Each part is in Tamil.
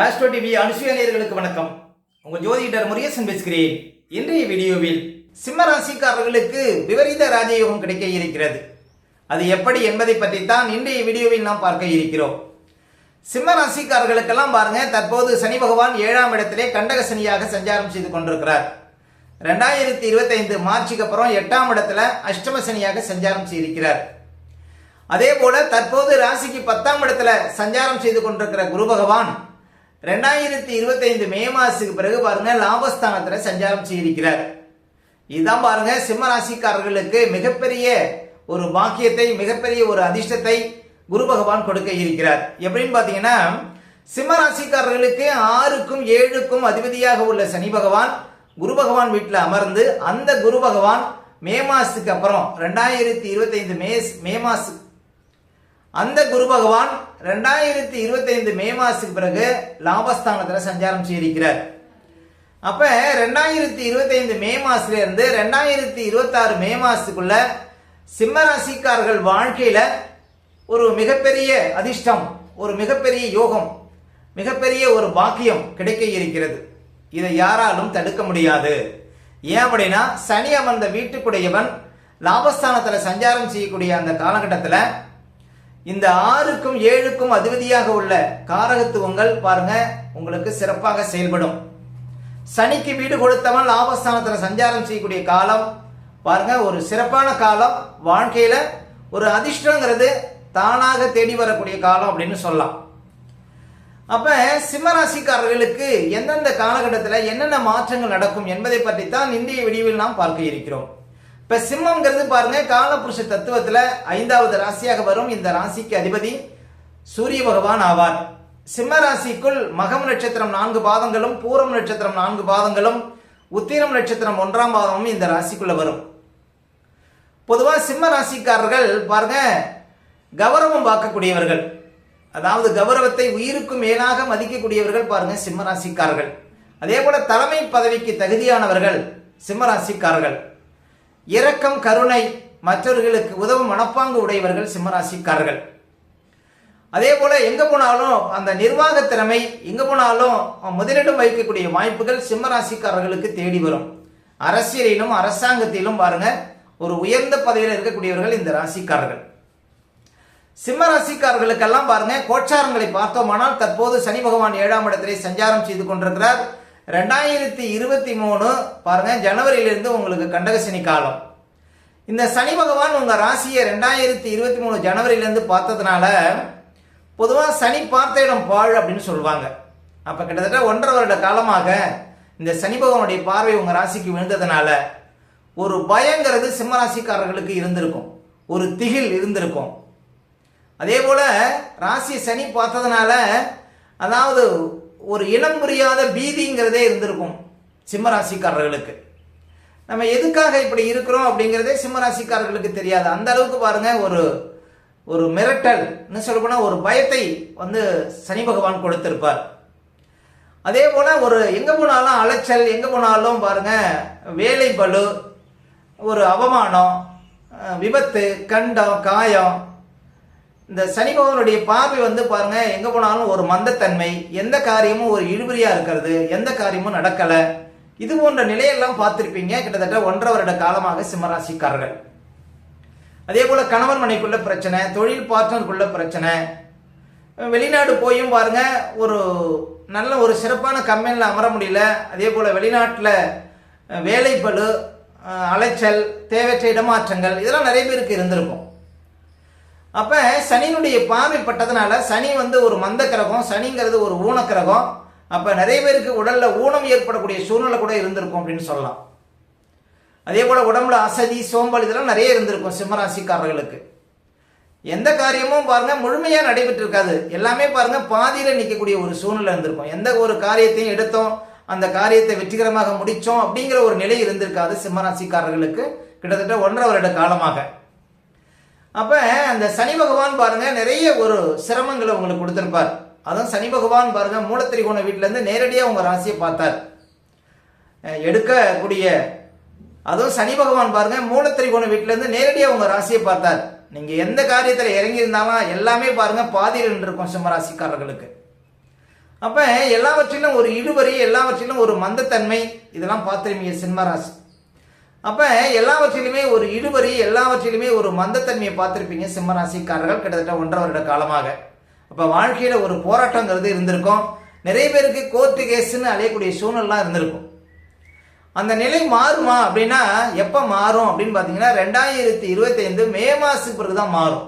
ஆஸ்ட்ரோ டிவி அனுசுயநேயர்களுக்கு வணக்கம். உங்கள் ஜோதிடர் முருகேசன் பேசுகிறேன். இன்றைய வீடியோவில் சிம்ம ராசிக்காரர்களுக்கு விபரீத ராஜயோகம் கிடைக்க இருக்கிறது. அது எப்படி என்பதை பற்றி தான் இன்றைய வீடியோவில் நாம் பார்க்க இருக்கிறோம். சிம்ம ராசிக்காரர்களுக்கெல்லாம் பாருங்க தற்போது சனி பகவான் ஏழாம் இடத்திலே கண்டக சனியாக சஞ்சாரம் செய்து கொண்டிருக்கிறார். ரெண்டாயிரத்தி இருபத்தைந்து மார்ச்சுக்கு அப்புறம் எட்டாம் இடத்துல அஷ்டம சனியாக சஞ்சாரம் செய்திருக்கிறார். அதே போல தற்போது ராசிக்கு பத்தாம் இடத்துல சஞ்சாரம் செய்து கொண்டிருக்கிற குரு பகவான் ரெண்டாயிரத்தி இருபத்தைந்து மே மாசத்துக்கு பிறகு பாருங்க லாபஸ்தானத்துல சஞ்சாரம் செய்திருக்கிறார். இதுதான் பாருங்க சிம்ம ராசிக்காரர்களுக்கு மிகப்பெரிய ஒரு பாக்கியத்தை மிகப்பெரிய ஒரு அதிர்ஷ்டத்தை குரு பகவான் கொடுக்க இருக்கிறார். எப்படின்னு பாத்தீங்கன்னா சிம்ம ராசிக்காரர்களுக்கு ஆறுக்கும் ஏழுக்கும் அதிபதியாக உள்ள சனி பகவான் குரு பகவான் வீட்டில் அமர்ந்து அந்த குரு பகவான் மே மாசத்துக்கு அப்புறம் ரெண்டாயிரத்தி இருபத்தைந்து மே மே மாசம் அந்த குரு பகவான் ரெண்டாயிரத்தி இருபத்தைந்து மே மாசத்துக்கு பிறகு லாபஸ்தானத்தில் சஞ்சாரம் செய்திருக்கிறார். அப்ப ரெண்டாயிரத்தி இருபத்தைந்து மே மாசத்துல இருந்து ரெண்டாயிரத்தி இருபத்தாறு மே மாசத்துக்குள்ள சிம்ம ராசிக்காரர்கள் வாழ்க்கையில ஒரு மிகப்பெரிய அதிர்ஷ்டம் ஒரு மிகப்பெரிய யோகம் மிகப்பெரிய ஒரு பாக்கியம் கிடைக்க இருக்கிறது. இதை யாராலும் தடுக்க முடியாது. ஏன் அப்படின்னா சனி அமர்ந்த வீட்டுக்குடையவன் லாபஸ்தானத்தில் சஞ்சாரம் செய்யக்கூடிய அந்த காலகட்டத்தில் இந்த ஆறுக்கும் ஏழுக்கும் அதிபதியாக உள்ள காரகத்துவங்கள் பாருங்க உங்களுக்கு சிறப்பாக செயல்படும். சனிக்கு வீடு கொடுத்தவன் லாபஸ்தானத்தில் சஞ்சாரம் செய்யக்கூடிய காலம் பாருங்க ஒரு சிறப்பான காலம். வாழ்க்கையில ஒரு அதிர்ஷ்டங்கிறது தானாக தேடி வரக்கூடிய காலம் அப்படின்னு சொல்லலாம். அப்ப சிம்மராசிக்காரர்களுக்கு எந்தெந்த காலகட்டத்தில் என்னென்ன மாற்றங்கள் நடக்கும் என்பதை பற்றி தான் இந்திய விடிவில் நாம் பார்க்க இருக்கிறோம். இப்ப சிம்மம்ங்கிறது பாருங்க காலபுருஷ தத்துவத்துல ஐந்தாவது ராசியாக வரும். இந்த ராசிக்கு அதிபதி சூரிய பகவான் ஆவார். சிம்ம ராசிக்குள் மகம் நட்சத்திரம் நான்கு பாதங்களும் பூரம் நட்சத்திரம் நான்கு பாதங்களும் உத்திரம் நட்சத்திரம் ஒன்றாம் பாதமும் இந்த ராசிக்குள்ள வரும். பொதுவா சிம்ம ராசிக்காரர்கள் பாருங்க கௌரவம் பார்க்கக்கூடியவர்கள். அதாவது கௌரவத்தை உயிருக்கும் மேலாக மதிக்கக்கூடியவர்கள் பாருங்க சிம்ம ராசிக்காரர்கள். அதே போல தலைமை பதவிக்கு தகுதியானவர்கள் சிம்ம ராசிக்காரர்கள். இரக்கம் கருணை மற்றவர்களுக்கு உதவும் மனப்பாங்கு உடையவர்கள் சிம்மராசிக்காரர்கள். அதே போல எங்க போனாலும் அந்த நிர்வாக திறமை எங்க போனாலும் முதலிடம் வைக்கக்கூடிய வாய்ப்புகள் சிம்மராசிக்காரர்களுக்கு தேடி வரும். அரசியலிலும் அரசாங்கத்திலும் பாருங்க ஒரு உயர்ந்த பதவியில் இருக்கக்கூடியவர்கள் இந்த ராசிக்காரர்கள். சிம்ம ராசிக்காரர்களுக்கெல்லாம் பாருங்க கோச்சாரங்களை பார்த்தோமானால் தற்போது சனி பகவான் ஏழாம் இடத்திலே சஞ்சாரம் செய்து கொண்டிருக்கிறார். ரெண்டாயிரத்தி இருபத்தி மூணு பாருங்க ஜனவரியிலிருந்து உங்களுக்கு கண்டக சனி காலம். இந்த சனி பகவான் உங்க ராசியை ரெண்டாயிரத்தி இருபத்தி மூணு ஜனவரியிலிருந்து பார்த்ததுனால பொதுவாக சனி பார்த்த இடம் பாழ் அப்படின்னு சொல்லுவாங்க. அப்ப கிட்டத்தட்ட ஒன்றரை வருட காலமாக இந்த சனி பகவானுடைய பார்வை உங்க ராசிக்கு விழுந்ததுனால ஒரு பயங்கிறது சிம்மராசிக்காரர்களுக்கு இருந்திருக்கும். ஒரு திகில் இருந்திருக்கும். அதே போல ராசி சனி பார்த்ததுனால அதாவது ஒரு இனம் புரியாத பீதிங்கிறதே இருந்திருக்கும் சிம்மராசிக்காரர்களுக்கு. நம்ம எதுக்காக இப்படி இருக்கிறோம் அப்படிங்கிறதே சிம்மராசிக்காரர்களுக்கு தெரியாது. அந்த அளவுக்கு பாருங்க ஒரு ஒரு மிரட்டல்னு சொல்லப்போனால் ஒரு பயத்தை வந்து சனி பகவான் கொடுத்திருப்பார். அதே போல ஒரு எங்க போனாலும் அலைச்சல் எங்க போனாலும் பாருங்க வேலை பளு ஒரு அவமானம் விபத்து கண்டம் காயம் இந்த சனி பகவானுடைய பார்வை வந்து பாருங்க எங்க போனாலும் ஒரு மந்தத்தன்மை எந்த காரியமும் ஒரு இழுபறியா இருக்கிறது எந்த காரியமும் நடக்கல. இது போன்ற நிலையெல்லாம் பார்த்திருப்பீங்க கிட்டத்தட்ட ஒன்றரை வருட காலமாக சிம்மராசிக்காரர்கள். அதே போல கணவன் மனைக்குள்ள பிரச்சனை தொழில் பார்ட்னருக்குள்ள பிரச்சனை. வெளிநாடு போயும் பாருங்க ஒரு நல்ல ஒரு சிறப்பான கம்பெனியில் அமர முடியல. அதே போல வெளிநாட்டில் வேலைப்பழு அலைச்சல் தேவையற்ற இடமாற்றங்கள் இதெல்லாம் நிறைய பேருக்கு இருந்திருக்கும். அப்ப சனியினுடைய பார்வை பட்டதுனால சனி வந்து ஒரு மந்த கிரகம் சனிங்கிறது ஒரு ஊனக்கிரகம் அப்ப நிறைய பேருக்கு உடல்ல ஊனம் ஏற்படக்கூடிய சூழ்நிலை கூட இருந்திருக்கும் அப்படின்னு சொல்லலாம். அதே போல உடம்புல அசதி சோம்பல் இதெல்லாம் நிறைய இருந்திருக்கும் சிம்மராசிக்காரர்களுக்கு. எந்த காரியமும் பாருங்க முழுமையா நடைபெற்று இருக்காது எல்லாமே பாருங்க பாதியில நிற்கக்கூடிய ஒரு சூழ்நிலை இருந்திருக்கும். எந்த ஒரு காரியத்தையும் எடுத்தோம் அந்த காரியத்தை வெற்றிகரமாக முடிச்சோம் அப்படிங்கிற ஒரு நிலை இருந்திருக்காது சிம்மராசிக்காரர்களுக்கு கிட்டத்தட்ட ஒன்றரை வருட காலமாக. அப்போ அந்த சனி பகவான் பாருங்க நிறைய ஒரு சிரமங்களை உங்களுக்கு கொடுத்துருப்பார். அதுவும் சனி பகவான் பாருங்க மூலத்திரிகோண வீட்டிலேருந்து நேரடியாக உங்கள் ராசியை பார்த்தார். எடுக்கக்கூடிய அதுவும் சனி பகவான் பாருங்க மூலத்திரிகோண வீட்டிலேருந்து நேரடியாக உங்கள் ராசியை பார்த்தார். நீங்கள் எந்த காரியத்தில் இறங்கியிருந்தாலும் எல்லாமே பாருங்க பாதியில் இருக்கும் சிம்ம ராசிக்காரர்களுக்கு அப்போ எல்லாவற்றிலும் ஒரு இழுவரி எல்லாவற்றிலும் ஒரு மந்தத்தன்மை இதெல்லாம் பார்த்துருவீங்க சிம்மராசி. அப்போ எல்லாவற்றிலுமே ஒரு இழுபறி எல்லாவற்றிலுமே ஒரு மந்தத்தன்மையை பார்த்துருப்பீங்க சிம்மராசிக்காரர்கள் கிட்டத்தட்ட ஒன்றரை வருட காலமாக. அப்போ வாழ்க்கையில் ஒரு போராட்டங்கிறது இருந்திருக்கும். நிறைய பேருக்கு கோர்ட்டு கேஸ்ன்னு அலையக்கூடிய சூழ்நிலாம் இருந்திருக்கும். அந்த நிலை மாறுமா அப்படின்னா எப்போ மாறும் அப்படின்னு பார்த்தீங்கன்னா ரெண்டாயிரத்தி இருபத்தைந்து மே மாதத்துக்கு பிறகு தான் மாறும்.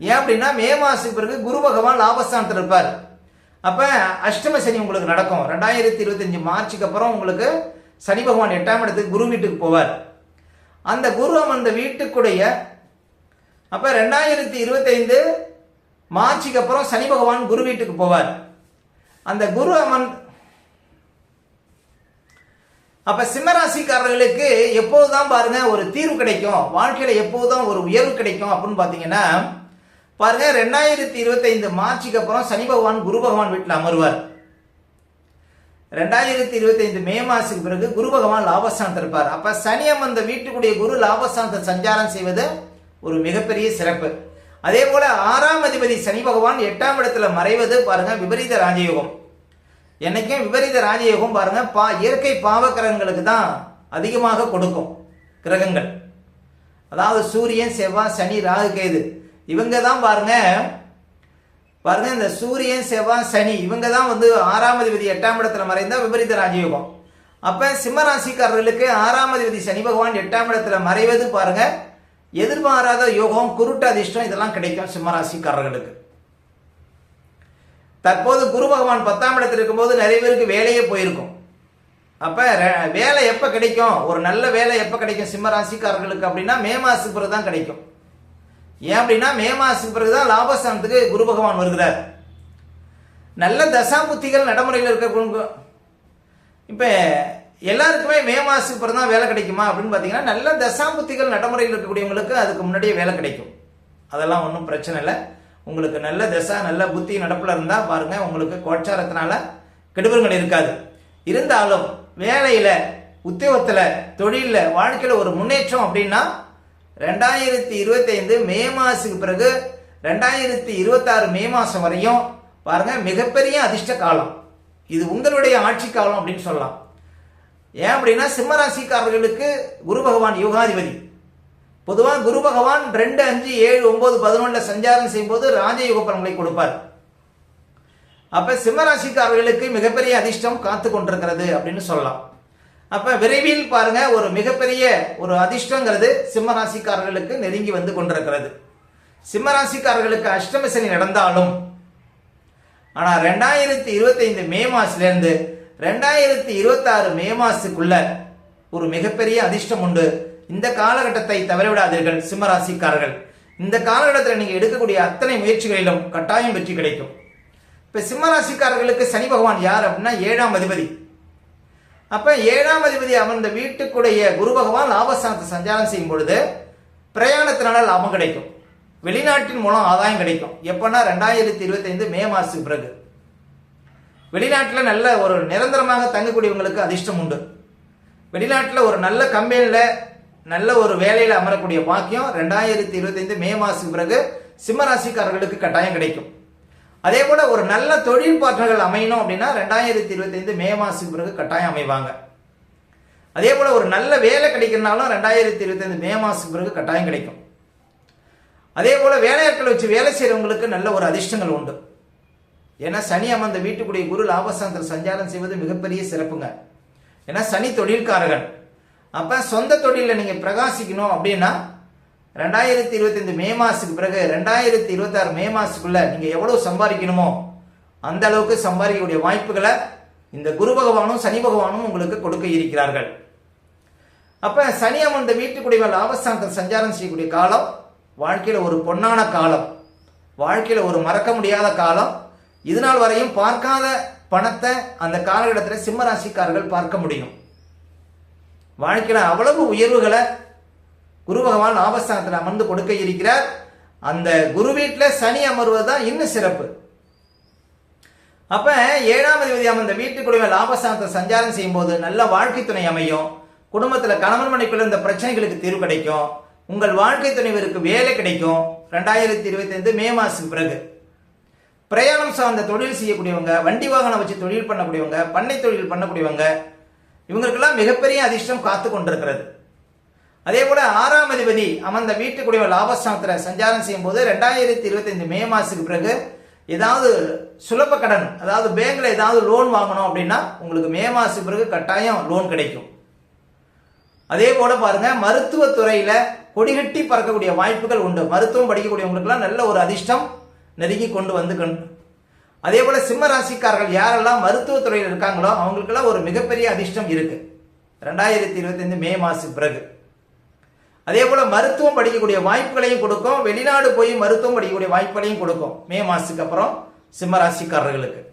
ஏன் அப்படின்னா மே மாதத்துக்கு பிறகு குரு பகவான் லாபஸ்தானத்தில் இருப்பார். அப்போ அஷ்டம சனி உங்களுக்கு நடக்கும். ரெண்டாயிரத்தி இருபத்தஞ்சு மார்ச்சுக்கு அப்புறம் உங்களுக்கு சனி பகவான் எட்டாம் இடத்துக்கு குரு வீட்டுக்கு போவார். அந்த குரு அந்த வீட்டுக்குடைய அப்போ ரெண்டாயிரத்தி இருபத்தைந்து மார்ச்சுக்கு அப்புறம் சனி பகவான் குரு வீட்டுக்கு போவார். அந்த குரு அமன் அப்ப சிம்மராசிக்காரர்களுக்கு எப்போதுதான் பாருங்க ஒரு தீர்வு கிடைக்கும். வாழ்க்கையில எப்போதுதான் ஒரு உயர்வு கிடைக்கும் அப்படின்னு பாத்தீங்கன்னா பாருங்க ரெண்டாயிரத்தி இருபத்தைந்து மார்ச்சுக்கு அப்புறம் சனி பகவான் குரு பகவான் வீட்டில் அமருவார். ரெண்டாயிரத்தி இருபத்தைந்து மே மாசத்துக்கு பிறகு குரு பகவான் லாபஸ்தானத்தில் இருப்பார். அப்ப சனி அமர்ந்த வீட்டுக்குடைய குரு லாபஸ்தானத்தை சஞ்சாரம் செய்வது ஒரு மிகப்பெரிய சிறப்பு. அதே போல ஆறாம் அதிபதி சனி பகவான் எட்டாம் இடத்துல மறைவது பாருங்க விபரீத ராஜயோகம். என்னைக்கும் விபரீத ராஜயோகம் பாருங்க. பா இயற்கை பாவ கிரகங்களுக்கு தான் அதிகமாக கொடுக்கும் கிரகங்கள். அதாவது சூரியன் செவ்வாய் சனி ராகு கேது. இவங்க தான் பாருங்க பாருங்க இந்த சூரியன் செவ்வாய் சனி இவங்க தான் வந்து ஆறாம் அதிபதி எட்டாம் இடத்துல மறைந்தா விபரீத ராஜயோகம். அப்ப சிம்மராசிக்காரர்களுக்கு ஆறாம் அதிபதி சனி பகவான் எட்டாம் இடத்துல மறைவது பாருங்க எதிர்பாராத யோகம் குருட்டு அதிர்ஷ்டம் இதெல்லாம் கிடைக்கும் சிம்மராசிக்காரர்களுக்கு. தற்போது குரு பகவான் பத்தாம் இடத்துல இருக்கும்போது நிறைய பேருக்கு வேலையே போயிருக்கும். அப்ப வேலை எப்ப கிடைக்கும்? ஒரு நல்ல வேலை எப்ப கிடைக்கும் சிம்ம ராசிக்காரர்களுக்கு அப்படின்னா மே மாசத்துக்கு தான் கிடைக்கும். ஏன் அப்படின்னா மே மாசத்துக்கு பிறகு தான் லாபஸ்தானத்துக்கு குரு பகவான் வருகிறார். நல்ல தசாபுத்திகள் நடைமுறையில் இருக்க இப்போ எல்லாருக்குமே மே மாசத்துக்கு பிறகு தான் வேலை கிடைக்குமா அப்படின்னு பார்த்தீங்கன்னா நல்ல தசாபுத்திகள் நடைமுறையில் இருக்கக்கூடியவங்களுக்கு அதுக்கு முன்னாடியே வேலை கிடைக்கும். அதெல்லாம் ஒன்றும் பிரச்சனை இல்லை. உங்களுக்கு நல்ல தசா நல்ல புத்தி நடப்பில் இருந்தால் பாருங்கள் உங்களுக்கு கோச்சாரத்தினால கெடுபங்கள் இருக்காது. இருந்தாலும் வேலையில் உத்தியோகத்தில் தொழிலில் வாழ்க்கையில் ஒரு முன்னேற்றம் அப்படின்னா ரெண்டாயிரத்தி இருபத்தைந்து மே மாதத்துக்கு பிறகு ரெண்டாயிரத்தி இருபத்தாறு மே மாதம் வரையும் பாருங்க மிகப்பெரிய அதிர்ஷ்ட காலம். இது உங்களுடைய ஆட்சி காலம் அப்படின்னு சொல்லலாம். ஏன் அப்படின்னா சிம்மராசிக்காரர்களுக்கு குரு பகவான் யோகாதிபதி. பொதுவாக குரு பகவான் ரெண்டு அஞ்சு ஏழு ஒன்பது பதினொன்றுல சஞ்சாரம் செய்யும்போது ராஜயோக பலன்களை கொடுப்பார். அப்ப சிம்மராசிக்காரர்களுக்கு மிகப்பெரிய அதிர்ஷ்டம் காத்து கொண்டிருக்கிறது அப்படின்னு சொல்லலாம். அப்ப விரைவில் பாருங்க ஒரு மிகப்பெரிய ஒரு அதிர்ஷ்டங்கிறது சிம்மராசிக்காரர்களுக்கு நெருங்கி வந்து கொண்டிருக்கிறது. சிம்மராசிக்காரர்களுக்கு அஷ்டம சனி நடந்தாலும் ஆனா ரெண்டாயிரத்தி இருபத்தைந்து மே மாசத்துல இருந்து ரெண்டாயிரத்தி இருபத்தாறு மே மாசத்துக்குள்ள ஒரு மிகப்பெரிய அதிர்ஷ்டம் உண்டு. இந்த காலகட்டத்தை தவறவிடாதீர்கள் சிம்மராசிக்காரர்கள். இந்த காலகட்டத்தில் நீங்க எடுக்கக்கூடிய அத்தனை முயற்சிகளிலும் கட்டாயம் வெற்றி கிடைக்கும். இப்ப சிம்மராசிக்காரர்களுக்கு சனி பகவான் யார் அப்படின்னா ஏழாம் அதிபதி. அப்ப ஏழாம் அதிபதி அமர்ந்த வீட்டுக்குடைய குரு பகவான் லாபஸ்தானத்தை சஞ்சாரம் செய்யும் பொழுது பிரயாணத்தினால லாபம் கிடைக்கும். வெளிநாட்டின் மூலம் ஆதாயம் கிடைக்கும். எப்பன்னா ரெண்டாயிரத்தி இருபத்தைந்து மே மாசத்துக்கு பிறகு. வெளிநாட்டில் நல்ல ஒரு நிரந்தரமாக தங்கக்கூடியவங்களுக்கு அதிர்ஷ்டம் உண்டு. வெளிநாட்டில் ஒரு நல்ல கம்பெனியில் நல்ல ஒரு வேலையில் அமரக்கூடிய பாக்கியம் ரெண்டாயிரத்தி இருபத்தைந்து மே மாதத்துக்கு பிறகு சிம்மராசிக்காரர்களுக்கு கட்டாயம் கிடைக்கும். அதே போல ஒரு நல்ல தொழில் பார்ட்னர்கள் அமையணும் அப்படின்னா ரெண்டாயிரத்தி இருபத்தைந்து மே மாதத்துக்கு பிறகு கட்டாயம் அமைவாங்க. அதே போல ஒரு நல்ல வேலை கிடைக்கிறனாலும் ரெண்டாயிரத்தி இருபத்தைந்து மே மாதத்துக்கு பிறகு கட்டாயம் கிடைக்கும். அதே போல வேலையாட்களை வச்சு வேலை செய்கிறவங்களுக்கு நல்ல ஒரு அதிர்ஷ்டங்கள் உண்டு. ஏன்னா சனி அமர்ந்த வீட்டுக்குடைய குரு லாபசாந்திர சஞ்சாரம் செய்வது மிகப்பெரிய சிறப்புங்க. ஏன்னா சனி தொழில்காரகன். அப்ப சொந்த தொழிலில் நீங்க பிரகாசிக்கணும் அப்படின்னா ரெண்டாயிரத்தி இருபத்தைந்து மே மாசத்துக்கு பிறகு ரெண்டாயிரத்தி இருபத்தாறு மே மாசத்துக்குள்ள நீங்க எவ்வளவு சம்பாதிக்கணுமோ அந்த அளவுக்கு சம்பாதிக்கக்கூடிய வாய்ப்புகளை இந்த குரு பகவானும் சனி பகவானும் உங்களுக்கு கொடுக்க இருக்கிறார்கள். அப்ப சனி அமர்ந்த வீட்டுக்குடைய லாபஸ்தானத்தில் சஞ்சாரம் செய்யக்கூடிய காலம் வாழ்க்கையில ஒரு பொன்னான காலம் வாழ்க்கையில ஒரு மறக்க முடியாத காலம். இதுநாள் வரையும் பார்க்காத பணத்தை அந்த காலகட்டத்தில் சிம்மராசிக்காரர்கள் பார்க்க முடியும். வாழ்க்கையில அவ்வளவு உயர்வுகளை குரு பகவான் லாபஸ்தானத்தில் அமர்ந்து கொடுக்க இருக்கிறார். அந்த குரு வீட்டில் சனி அமர்வது தான் இன்னும் சிறப்பு. அப்ப ஏழாம் அதிபதி அமர்ந்த வீட்டுக்குடைய லாபஸ்தானத்தை சஞ்சாரம் செய்யும்போது நல்ல வாழ்க்கை துணை அமையும். குடும்பத்தில் கணவன் மனைக்குள்ள இந்த பிரச்சனைகளுக்கு தீர்வு கிடைக்கும். உங்கள் வாழ்க்கை துணைவருக்கு வேலை கிடைக்கும். ரெண்டாயிரத்தி இருபத்தைந்து மே மாதம் பிறகு. பிரயாணம் சார்ந்த தொழில் செய்யக்கூடியவங்க வண்டி வாகனம் வச்சு தொழில் பண்ணக்கூடியவங்க பண்ணை தொழில் பண்ணக்கூடியவங்க இவங்களுக்கெல்லாம் மிகப்பெரிய அதிர்ஷ்டம் காத்து கொண்டிருக்கிறது அதே போல ஆறாம் அதிபதி அமர்ந்த வீட்டுக்குடைய லாபஸ்தானத்தில் சஞ்சாரம் செய்யும் போது ரெண்டாயிரத்தி இருபத்தைந்து மே மாசத்துக்கு பிறகு ஏதாவது சுலப கடன் அதாவது பேங்க்ல ஏதாவது லோன் வாங்கணும் அப்படின்னா உங்களுக்கு மே மாசத்துக்கு பிறகு கட்டாயம் லோன் கிடைக்கும். அதே போல பாருங்க மருத்துவத்துறையில கொடிகட்டி பறக்கக்கூடிய வாய்ப்புகள் உண்டு. மருத்துவம் படிக்கக்கூடியவங்களுக்குலாம் நல்ல ஒரு அதிர்ஷ்டம் நெருங்கி கொண்டு வந்து கொண்டு அதே போல சிம்ம ராசிக்காரர்கள் யாரெல்லாம் மருத்துவத்துறையில் இருக்காங்களோ அவங்களுக்கெல்லாம் ஒரு மிகப்பெரிய அதிர்ஷ்டம் இருக்கு. ரெண்டாயிரத்தி இருபத்தைந்து மே மாசத்துக்கு பிறகு. அதே போல மருத்துவம் படிக்கக்கூடிய வாய்ப்புகளையும் கொடுக்கும். வெளிநாடு போய் மருத்துவம் படிக்கக்கூடிய வாய்ப்புகளையும் கொடுக்கும். மே மாசத்துக்கு அப்புறம் சிம்மராசிக்காரர்களுக்கு.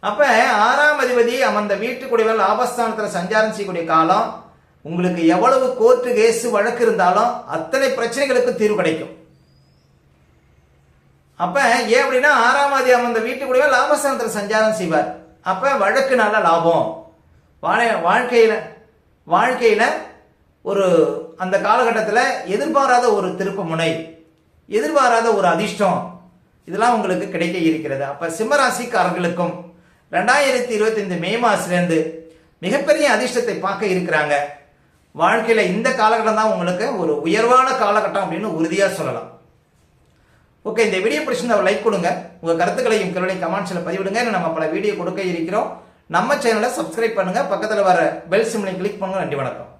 அப்போ அப்ப ஆறாம் அதிபதி அமர்ந்த வீட்டுக்குடிகள் லாபஸ்தானத்தில் சஞ்சாரம் செய்யக்கூடிய காலம் உங்களுக்கு எவ்வளவு கோர்ட்டு கேஸ் வழக்கு இருந்தாலும் அத்தனை பிரச்சனைகளுக்கு தீர்வு கிடைக்கும். அப்ப ஏன் அப்படின்னா ஆறாம் அதிபதி அமர்ந்த வீட்டுக்குடிகள் லாபஸ்தானத்தில் சஞ்சாரம் செய்வார். அப்ப வழக்கு நல்ல லாபம். வாழ- வாழ்க்கையில வாழ்க்கையில ஒரு அந்த காலகட்டத்தில் எதிர்பாராத ஒரு திருப்பு முனை எதிர்பாராத ஒரு அதிர்ஷ்டம் இதெல்லாம் உங்களுக்கு கிடைக்க இருக்கிறது. அப்போ சிம்மராசிக்காரர்களுக்கும் ரெண்டாயிரத்தி இருபத்தைந்து மே மாதத்துலேருந்து மிகப்பெரிய அதிர்ஷ்டத்தை பார்க்க இருக்கிறாங்க. வாழ்க்கையில் இந்த காலகட்டம் தான் உங்களுக்கு ஒரு உயர்வான காலகட்டம் அப்படின்னு உறுதியாக சொல்லலாம். ஓகே இந்த வீடியோ பிடிச்சிருந்தா லைக் கொடுங்க. உங்கள் கருத்துக்களையும் கேள்வி கமெண்ட்ஸில் பதிவிடுங்க. நம்ம பல வீடியோ கொடுக்க இருக்கிறோம். நம்ம சேனலை சப்ஸ்கிரைப் பண்ணுங்கள் பக்கத்தில் வர பெல் சிம்லை கிளிக் பண்ணுங்க. நன்றி வணக்கம்.